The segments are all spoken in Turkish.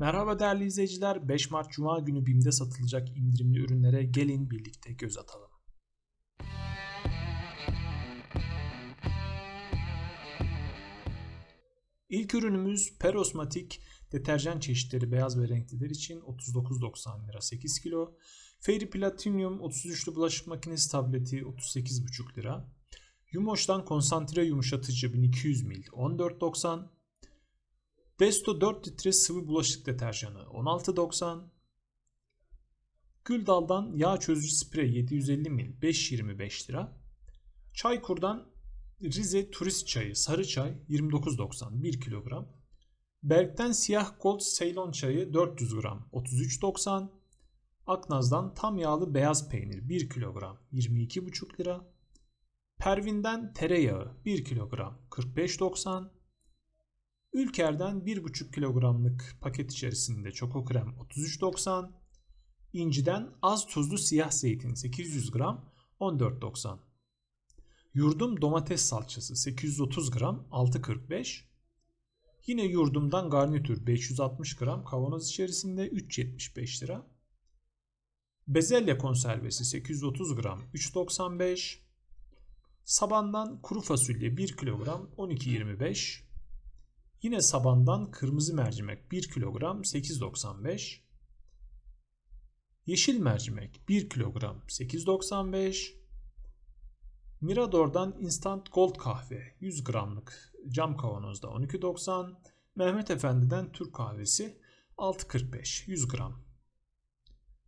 Merhaba değerli izleyiciler. 5 Mart Cuma günü BİM'de satılacak indirimli ürünlere gelin birlikte göz atalım. İlk ürünümüz Perosmatik deterjan çeşitleri beyaz ve renkliler için 39.90 lira 8 kilo. Fairy Platinum 33'lü bulaşık makinesi tableti 38.5 lira. Yumoş'tan konsantre yumuşatıcı 1200 ml 14.90 Desto 4 litre sıvı bulaşık deterjanı 16.90 Güldal'dan yağ çözücü sprey 750 ml 5.25 lira. Çaykur'dan Rize turist çayı sarı çay 29.90 1 kilogram. Berk'ten siyah gold Ceylon çayı 400 gram 33.90 Aknaz'dan tam yağlı beyaz peynir 1 kilogram 22,5 lira. Pervin'den tereyağı 1 kilogram 45.90 Ülker'den 1,5 kilogramlık paket içerisinde çoko krem 33.90 İnci'den az tuzlu siyah zeytin 800 gram 14.90 Yurdum domates salçası 830 gram 6.45 Yine yurdumdan garnitür 560 gram kavanoz içerisinde 3.75 lira Bezelye konservesi 830 gram 3.95 Sabandan kuru fasulye 1 kilogram 12.25 Yine sabandan kırmızı mercimek 1 kilogram 8.95 Yeşil mercimek 1 kilogram 8.95 Mirador'dan Instant Gold kahve 100 gramlık cam kavanozda 12.90 Mehmet Efendi'den Türk kahvesi 6.45 100 gram.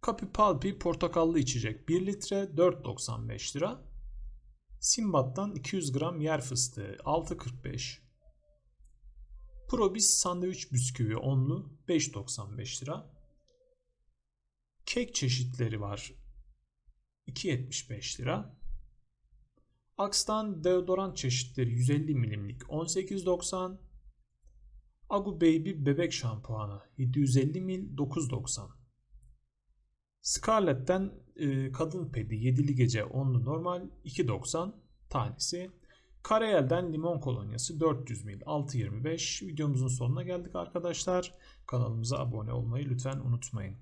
Kapi Palpi portakallı içecek 1 litre 4.95 lira. Simbat'tan 200 gram yer fıstığı 6.45 Probis sandviç bisküvi onlu 5.95 lira. Kek çeşitleri var 2.75 lira. Aks'tan deodorant çeşitleri 150 milimlik 18.90. Agu Baby bebek şampuanı 750 mil 9.90. Scarlett'ten e, kadın pedi 7'li gece onlu normal 2.90 tanesi. Karayel'den limon kolonyası 400 ml 6.25 videomuzun sonuna geldik arkadaşlar. Kanalımıza abone olmayı lütfen unutmayın.